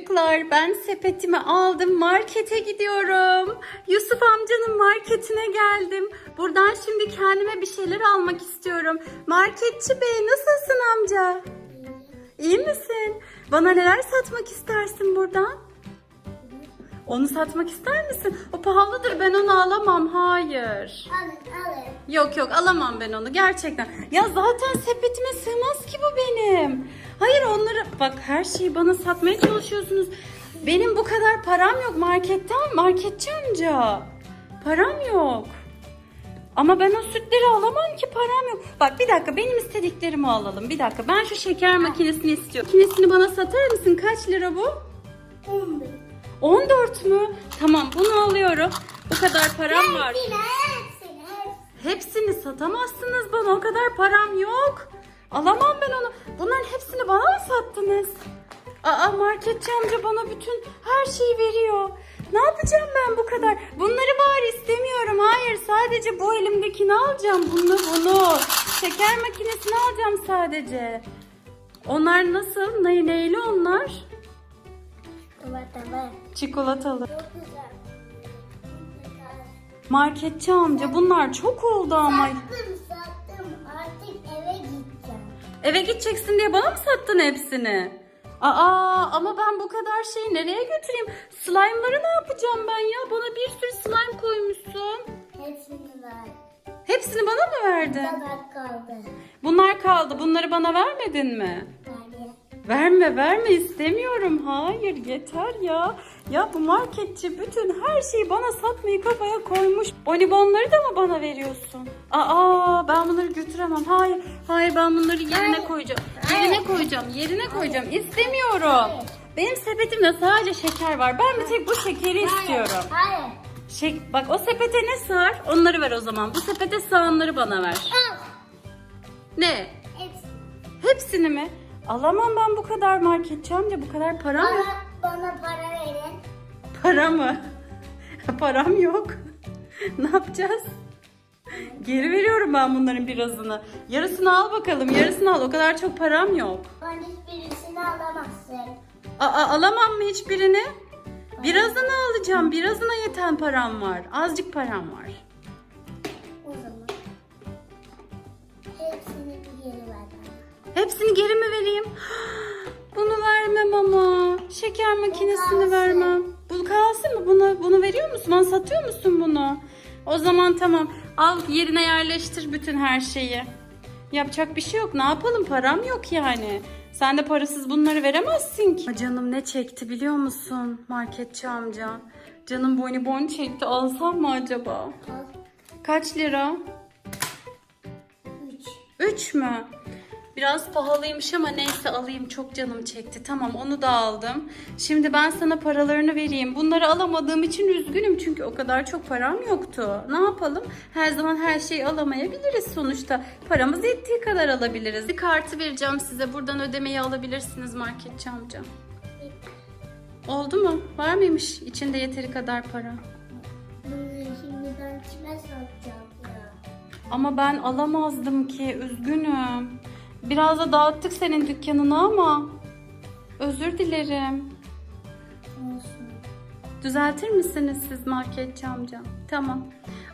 Çocuklar ben sepetimi aldım markete gidiyorum. Yusuf amcanın marketine geldim. Buradan şimdi kendime bir şeyler almak istiyorum. Marketçi bey nasılsın amca? İyi misin? Bana neler satmak istersin buradan? Onu satmak ister misin? O pahalıdır ben onu alamam. Hayır. Alın alın. Yok yok alamam ben onu gerçekten. Ya zaten sepetime sığmaz ki bu benim. Hayır onları bak her şeyi bana satmaya çalışıyorsunuz. Benim bu kadar param yok marketten marketçi amca. Param yok. Ama ben o sütleri alamam ki param yok. Bak bir dakika benim istediklerimi alalım. Bir dakika ben şu şeker makinesini istiyorum. Makinesini bana satar mısın? Kaç lira bu? Un. 14 mü? Tamam bunu alıyorum. Bu kadar param var. Hepsini satamazsınız bana o kadar param yok. Alamam ben onu. Bunların hepsini bana mı sattınız? Aa marketçi amca bana bütün her şeyi veriyor. Ne yapacağım ben bu kadar? Bunları bari istemiyorum. Hayır sadece bu elimdekini alacağım. Bunu bunu. Şeker makinesini alacağım sadece. Onlar nasıl? Ne, neyli onlar? Çikolatalı. Çikolatalı. Çok güzel. Marketçi amca bunlar çok oldu ama. Sattım sattım artık eve gideceğim. Eve gideceksin diye bana mı sattın hepsini? Aa ama ben bu kadar şeyi nereye götüreyim? Slime'ları ne yapacağım ben ya? Bana bir sürü slime koymuşsun. Hepsini ver. Hepsini bana mı verdin? Kadar kaldı. Bunlar kaldı. Bunları bana vermedin mi? Verme verme istemiyorum. Hayır yeter ya. Ya bu marketçi bütün her şeyi bana satmayı kafaya koymuş. Bonibonları da mı bana veriyorsun? Aa ben bunları götüremem. Hayır hayır ben bunları yerine koyacağım. Yerine koyacağım. Yerine koyacağım. İstemiyorum. Benim sepetimde sadece şeker var. Ben bir tek bu şekeri istiyorum. Hayır. Şey, bak o sepete ne sığar? Onları ver o zaman. Bu sepete sığanları bana ver. Ne? Hepsini mi? Alamam ben bu kadar marketçi amca. Bu kadar param yok. Bana, bana para verin. Para mı? Param yok. ne yapacağız? Geri veriyorum ben bunların birazını. Yarısını al bakalım. Yarısını al. O kadar çok param yok. Bana hiçbirisini alamazsın. Aa, alamam mı hiçbirini? Birazını alacağım. Birazına yeten param var. Azıcık param var. O zaman. Hepsini bir geri ver bana. Hepsini geri mi vereyim? Bunu vermem ama. Şeker makinesini vermem. Bu kalsın mı? Bunu, bunu veriyor musun? Bana satıyor musun bunu? O zaman tamam. Al yerine yerleştir bütün her şeyi. Yapacak bir şey yok. Ne yapalım? Param yok yani. Sen de parasız bunları veremezsin ki. Canım ne çekti biliyor musun marketçi amca? Canım bonibon çekti. Alsam mı acaba? Al. Kaç lira? Üç. 3 mü? Biraz pahalıymış ama neyse alayım çok canım çekti. Tamam onu da aldım. Şimdi ben sana paralarını vereyim. Bunları alamadığım için üzgünüm çünkü o kadar çok param yoktu. Ne yapalım? Her zaman her şeyi alamayabiliriz sonuçta. Paramız yettiği kadar alabiliriz. Bir kartı vereceğim size. Buradan ödemeyi alabilirsiniz marketçi amca. Oldu mu? Var mıymış içinde yeteri kadar para? Şimdi ben kime satacağım ya? Ama ben alamazdım ki. Üzgünüm. Biraz da dağıttık senin dükkanını ama. Özür dilerim. Olsun. Düzeltir misiniz siz marketçi amca? Tamam.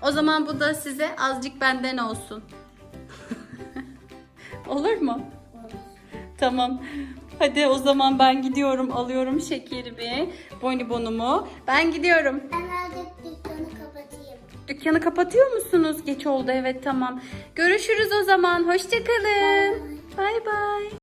O zaman bu da size azıcık benden olsun. Olur mu? Olsun. Tamam. Hadi o zaman ben gidiyorum. Alıyorum şekerimi, bonibonumu. Ben gidiyorum. Ben artık dükkanı kapatayım. Dükkanı kapatıyor musunuz? Geç oldu evet tamam. Görüşürüz o zaman. Hoşçakalın. Bye bye.